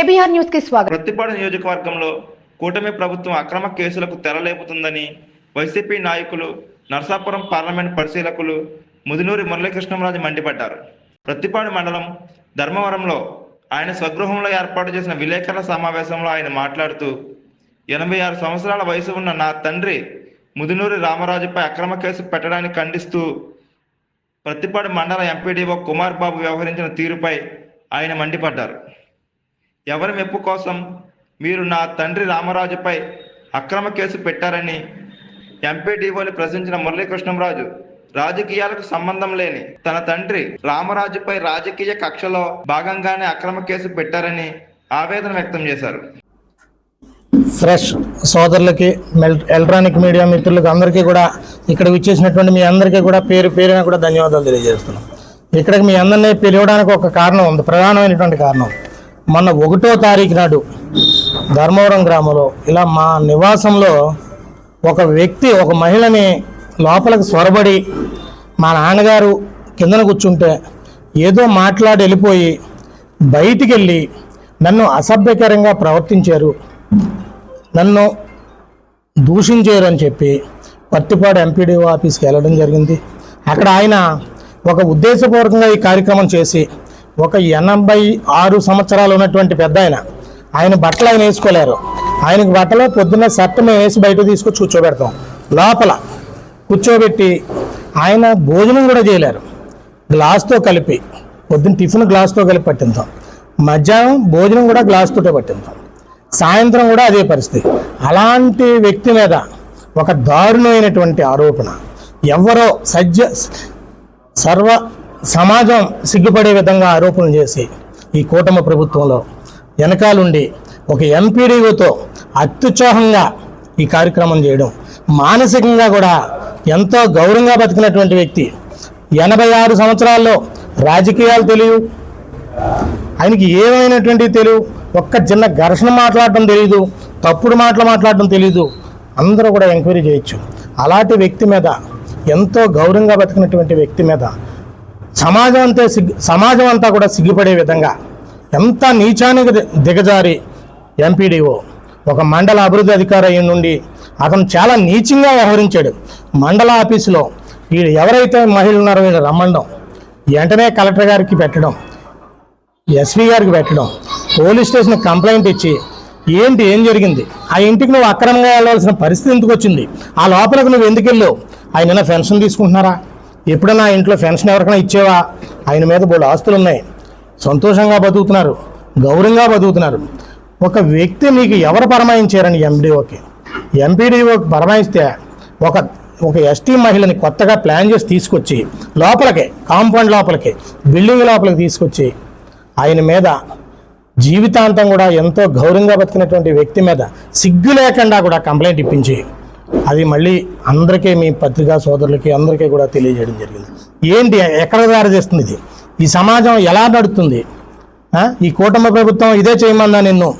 KBR న్యూస్కి స్వాగతం. ప్రతిపాడు నియోజకవర్గంలో కూటమి ప్రభుత్వం అక్రమ కేసులకు తెరలేపుతుందని వైసీపీ నాయకులు నర్సాపురం పార్లమెంట్ పరిశీలకులు ముదినూరి మురళీకృష్ణరాజు మండిపడ్డారు. ప్రతిపాడు మండలం ధర్మవరంలో ఆయన స్వగృహంలో ఏర్పాటు చేసిన విలేకరుల సమావేశంలో ఆయన మాట్లాడుతూ ఎనభై ఆరు సంవత్సరాల వయసు ఉన్న నా తండ్రి ముదినూరి రామరాజుపై అక్రమ కేసు పెట్టడానికి ఖండిస్తూ ప్రతిపాడు మండల ఎంపీడీఓ కుమార్ బాబు వ్యవహరించిన తీరుపై ఆయన మండిపడ్డారు. ఎవరి మెప్పు కోసం మీరు నా తండ్రి రామరాజుపై అక్రమ కేసు పెట్టారని ఎంపీడీఓని ప్రశ్నించిన మురళీకృష్ణంరాజు రాజకీయాలకు సంబంధం లేని తన తండ్రి రామరాజుపై రాజకీయ కక్షలో భాగంగానే అక్రమ కేసు పెట్టారని ఆవేదన వ్యక్తం చేశారు. ఫ్రెష్ సోదరులకి ఎలక్ట్రానిక్ మీడియా మిత్రులకు అందరికీ కూడా ఇక్కడ విచ్చేసినటువంటి మీ అందరికీ కూడా పేరు పేరున కూడా ధన్యవాదాలు తెలియజేస్తున్నాం. ఇక్కడికి మీ అందరినీ పిలవడానికి ఒక కారణం ఉంది ప్రధానమైనటువంటి కారణం. మొన్న ఒకటో తారీఖు నాడు ధర్మవరం గ్రామంలో ఇలా మా నివాసంలో ఒక వ్యక్తి ఒక మహిళని లోపలికి స్వరబడి మా నాన్నగారు కిందన కూర్చుంటే ఏదో మాట్లాడి వెళ్ళిపోయి బయటికి వెళ్ళి నన్ను అసభ్యకరంగా ప్రవర్తించారు. నన్ను దూషించారు అని చెప్పి పత్తిపాడు ఎంపీడీఓ ఆఫీస్కి వెళ్ళడం జరిగింది. అక్కడ ఆయన ఒక ఉద్దేశపూర్వకంగా ఈ కార్యక్రమం చేసి ఒక ఎనభై ఆరు సంవత్సరాలు ఉన్నటువంటి పెద్ద ఆయన. ఆయన బట్టలు ఆయన వేసుకోలేరు. ఆయనకి బట్టలు పొద్దున్న షర్ట్ మేము వేసి బయట తీసుకొచ్చి కూర్చోబెడతాం. లోపల కూర్చోబెట్టి ఆయన భోజనం కూడా చేయలేరు. గ్లాస్తో కలిపి పొద్దున్న టిఫిన్ గ్లాస్తో కలిపి పట్టింతాం మధ్యాహ్నం భోజనం కూడా గ్లాస్తోటే పట్టిందాం. పట్టింతాం సాయంత్రం కూడా అదే పరిస్థితి. అలాంటి వ్యక్తి మీద ఒక దారుణమైనటువంటి ఆరోపణ. ఎవరో సజ్జ సర్వ సమాజం సిగ్గుపడే విధంగా ఆరోపణలు చేసి ఈ కూటమి ప్రభుత్వంలో వెనకాలుండి ఒక ఎంపీడీఓతో అత్యుత్సాహంగా ఈ కార్యక్రమం చేయడం. మానసికంగా కూడా ఎంతో గౌరవంగా బతికినటువంటి వ్యక్తి ఎనభై ఆరు సంవత్సరాల్లో రాజకీయాలు తెలియవు. ఆయనకి ఏమైనటువంటి తెలియవు. ఒక్క చిన్న ఘర్షణ మాట్లాడటం తెలియదు తప్పుడు మాటలు మాట్లాడటం తెలియదు అందరూ కూడా ఎంక్వైరీ చేయొచ్చు. అలాంటి వ్యక్తి మీద ఎంతో గౌరవంగా బతికినటువంటి వ్యక్తి మీద సమాజం అంతా సిగ్గు సమాజం అంతా కూడా సిగ్గుపడే విధంగా ఎంత నీచానికి ది- దిగజారి ఎంపీడీఓ. ఒక మండల అభివృద్ధి అధికారి అయి నుండి అతను చాలా నీచంగా వ్యవహరించాడు. మండల ఆఫీసులో వీడు ఎవరైతే మహిళలు ఉన్నారో వీళ్ళు రమ్మండం వెంటనే కలెక్టర్ గారికి పెట్టడం ఎస్పీ గారికి పెట్టడం పోలీస్ స్టేషన్ కంప్లైంట్ ఇచ్చి ఏంటి ఏం జరిగింది? ఆ ఇంటికి నువ్వు అక్రమంగా వెళ్ళవలసిన పరిస్థితి ఎందుకు వచ్చింది? ఆ లోపలికి నువ్వు ఎందుకు వెళ్ళావు? ఆయన పెన్షన్ తీసుకుంటున్నారా? ఎప్పుడు నా ఇంట్లో పెన్షన్ ఎవరికైనా ఇచ్చేవా? ఆయన మీద బోడు ఆస్తులు ఉన్నాయి సంతోషంగా బతుకుతున్నారు గౌరవంగా బతుకుతున్నారు. ఒక వ్యక్తి నీకు ఎవరు పరమాయించారని ఎండిఓకి? ఎంపీడీఓకి పరమాయిస్తే ఒక ఒక ఎస్టీ మహిళని కొత్తగా ప్లాన్ చేసి తీసుకొచ్చి లోపలికి కాంపౌండ్ లోపలికి బిల్డింగ్ లోపలికి తీసుకొచ్చి ఆయన మీద జీవితాంతం కూడా ఎంతో గౌరవంగా బతికినటువంటి వ్యక్తి మీద సిగ్గు లేకుండా కూడా కంప్లైంట్ ఇప్పించి అది మళ్ళీ అందరికీ మీ పత్రికా సోదరులకి అందరికీ కూడా తెలియజేయడం జరిగింది. ఏంటి? ఎక్కడ దారి చేస్తుంది ఇది? ఈ సమాజం ఎలా నడుస్తుంది ఈ కూటమి ప్రభుత్వం ఇదే చేయమన్నా నిన్ను?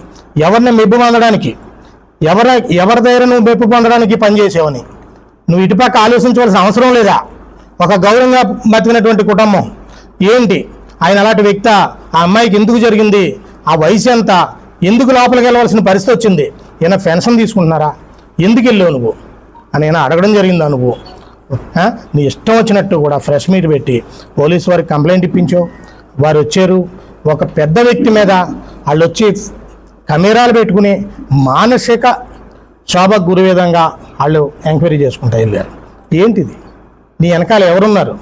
ఎవరిని మెప్పు పొందడానికి? ఎవరి ఎవరి దగ్గర నువ్వు మెప్పు పొందడానికి పనిచేసావని? నువ్వు ఇటుపక్క ఆలోచించవలసిన అవసరం లేదా? ఒక గౌరవంగా బతికినటువంటి కుటుంబం. ఏంటి? ఆయన అలాంటి వ్యక్తి? ఆ అమ్మాయికి ఎందుకు జరిగింది? ఆ వయసు ఎంత? ఎందుకు లోపలికి వెళ్ళవలసిన పరిస్థితి వచ్చింది? ఈయన పెన్షన్ తీసుకుంటున్నారా? ఎందుకు వెళ్ళావు నువ్వు? అని నేను అడగడం జరిగిందా నువ్వు నీ ఇష్టం వచ్చినట్టు కూడా ఫ్రెష్ మీట్ పెట్టి పోలీసు వారికి కంప్లైంట్ ఇప్పించావు. వారు వచ్చారు. ఒక పెద్ద వ్యక్తి మీద వాళ్ళు వచ్చి కెమెరాలు పెట్టుకుని మానసిక క్షోభకు గురి విధంగా వాళ్ళు ఎంక్వైరీ చేసుకుంటా వెళ్ళారు. ఏంటిది? నీ వెనకాల ఎవరున్నారు?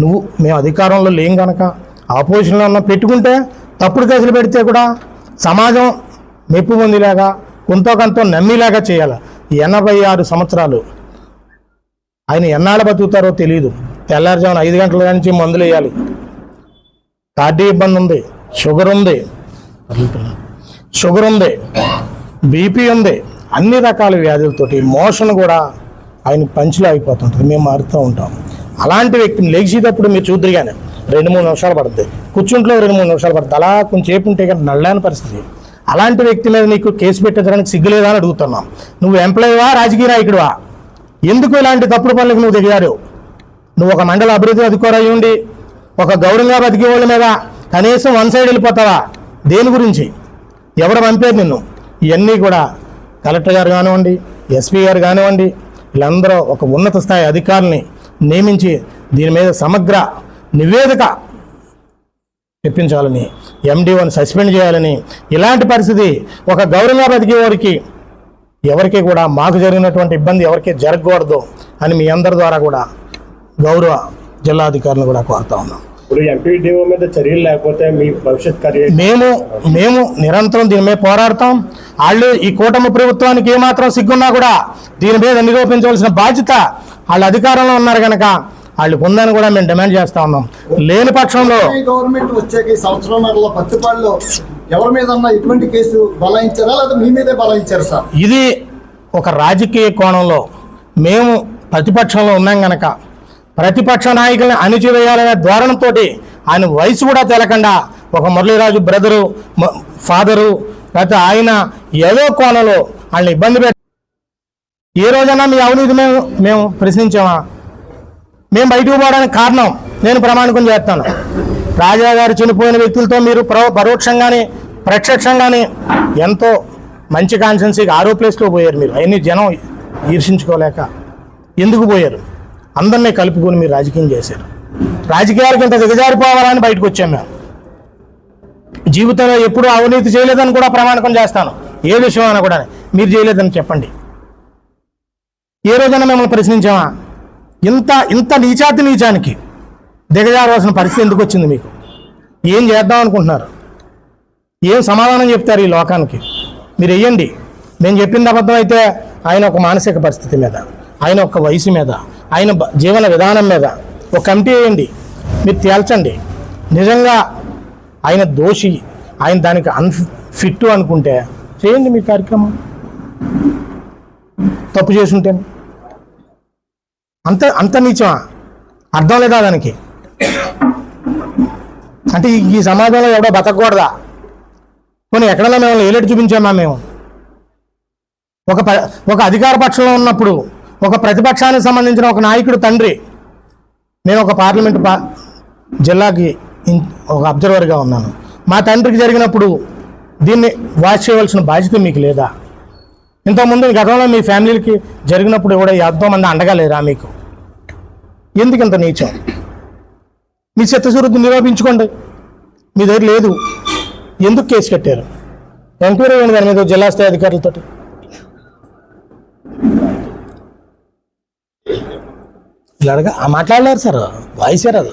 నువ్వు మేము అధికారంలో లేం కనుక ఆపోజిషన్లో ఉన్న పెట్టుకుంటే తప్పుడు కేసులు పెడితే కూడా సమాజం మెప్పు పొందేలాగా కొంత కొంత నమ్మేలాగా చేయాలి? ఎనభై ఆరు సంవత్సరాలు ఆయన ఎన్నాళ్ళ బతుకుతారో తెలియదు తెల్లారుజామున ఐదు గంటల నుంచి మందులు వేయాలి. కార్డీ ఇబ్బంది ఉంది. షుగర్ ఉంది. షుగర్ ఉంది. బీపీ ఉంది. అన్ని రకాల వ్యాధులతోటి మోషన్ కూడా ఆయన పంచులు అయిపోతుంటుంది మేము మారుతూ ఉంటాం. అలాంటి వ్యక్తిని లేచేటప్పుడు మీరు చూద్దరుగానే రెండు మూడు నిమిషాలు పడుతుంది కూర్చుంట్లో రెండు మూడు నిమిషాలు పడుతుంది అలా కొంచెంసేపు ఉంటే కానీ నల్లని పరిస్థితి. అలాంటి వ్యక్తి మీద నీకు కేసు పెట్టడానికి సిగ్గులేదా అని అడుగుతున్నాం. నువ్వు ఎంప్లాయీవా రాజకీయ నాయకుడివా ఎందుకు ఇలాంటి తప్పుడు పనులకు నువ్వు దిగారు? నువ్వు ఒక మండల అభివృద్ధి అధికారి ఉండి ఒక గౌరవంగా బతికే వాళ్ళ మీద కనీసం వన్ సైడ్ వెళ్ళిపోతావా? దేని గురించి? ఎవరు పంపారు నిన్ను? ఇవన్నీ కూడా కలెక్టర్ గారు కానివ్వండి ఎస్పీ గారు కానివ్వండి వీళ్ళందరూ ఒక ఉన్నత స్థాయి అధికారుల్ని నియమించి దీని మీద సమగ్ర నివేదిక తెప్పించాలని ఎండిఓని సస్పెండ్ చేయాలని. ఇలాంటి పరిస్థితి ఒక గౌరవంగా బతికే వారికి ఎవరికి కూడా మాకు జరిగినటువంటి ఇబ్బంది ఎవరికి జరగకూడదు అని మీ అందరి ద్వారా కూడా గౌరవ జిల్లాధికారులను కూడా కోరుతా ఉన్నాం. చర్యలు లేకపోతే మీ భవిష్యత్ మేము మేము నిరంతరం దీని మీద పోరాడతాం. వాళ్ళు ఈ కూటమి ప్రభుత్వానికి ఏమాత్రం సిగ్గున్నా కూడా దీని మీద నిరూపించవలసిన బాధ్యత వాళ్ళ అధికారంలో ఉన్నారు కనుక వాళ్ళకు ఉందని కూడా మేము డిమాండ్ చేస్తా ఉన్నాం. లేని పక్షంలో గవర్నమెంట్ వచ్చాక ఈ సంవత్సరంన్నరలో పత్తిపాడులో ఎవరి మీద ఎటువంటి కేసు బలాయించారా? లేదా మీ మీదే బలాయించారు సార్? ఇది ఒక రాజకీయ కోణంలో మేము ప్రతిపక్షంలో ఉన్నాం గనక ప్రతిపక్ష నాయకుల్ని అణిచివేయాలనే ధోరణితో ఆయన వయసు కూడా తెలకుండా ఒక మురళీరాజు బ్రదరు ఫాదరు లేకపోతే ఆయన ఏదో కోణంలో వాళ్ళని ఇబ్బంది పెట్టి ఏ రోజైనా మీ అవినీతి మేము మేము ప్రశ్నించామా? మేము బయటకు పోవడానికి కారణం నేను ప్రమాణికం చేస్తాను. రాజా గారు చనిపోయిన వ్యక్తులతో మీరు పరో పరోక్షంగానే ప్రత్యక్షంగానే ఎంతో మంచి కాన్సెన్సీకి ఆరో ప్లేస్లో పోయారు మీరు. అవన్నీ జనం ఈర్షించుకోలేక ఎందుకు పోయారు? అందరినీ కలుపుకొని మీరు రాజకీయం చేశారు. రాజకీయాలకు ఇంత దిగజారిపోవాలని బయటకు వచ్చాం మేము. జీవితంలో ఎప్పుడూ అవినీతి చేయలేదని కూడా ప్రమాణకం చేస్తాను. ఏ విషయం అయినా కూడా మీరు చేయలేదని చెప్పండి. ఏ రోజైనా మిమ్మల్ని ప్రశ్నించామా? ఇంత ఇంత నీచాతి నీచానికి దిగజారవలసిన పరిస్థితి ఎందుకు వచ్చింది మీకు? ఏం చేద్దాం అనుకుంటున్నారు? ఏం సమాధానం చెప్తారు ఈ లోకానికి? మీరు వెయ్యండి. నేను చెప్పింది అబద్ధం అయితే ఆయన ఒక మానసిక పరిస్థితి మీద ఆయన ఒక వయసు మీద ఆయన జీవన విధానం మీద ఒక కమిటీ వేయండి. మీరు తేల్చండి. నిజంగా ఆయన దోషి ఆయన దానికి అన్ఫిట్ అనుకుంటే చేయండి మీ కార్యక్రమం. తప్పు చేసుంటే అంత అంత నీచమా? అర్థం లేదా దానికి? అంటే ఈ- సమాజంలో ఎవడో బతకూడదా కొన్ని ఎక్కడన్నా మేము ఏలేటి చూపించామా మేము? ఒక ప- ఒక అధికార పక్షంలో ఉన్నప్పుడు ఒక ప్రతిపక్షానికి సంబంధించిన ఒక నాయకుడు తండ్రి. నేను ఒక పార్లమెంట్ పా జిల్లాకి ఒక అబ్జర్వర్గా ఉన్నాను. మా తండ్రికి జరిగినప్పుడు దీన్ని వాచ్ చేయవలసిన బాధ్యత మీకు లేదా? ఇంతకుముందు గతంలో మీ ఫ్యామిలీకి జరిగినప్పుడు కూడా ఎంతోమంది అండగా లేరా మీకు? ఎందుకు ఇంత నీచం? మీ చిత్తశుద్ధి నిరూపించుకోండి. మీ దగ్గర లేదు. ఎందుకు కేసు కట్టారు? ఎంక్వైరీ అయ్యింది దాని మీద జిల్లా స్థాయి అధికారులతో ఇలా అడగా మాట్లాడలేరు సార్. వాయిస్ అది.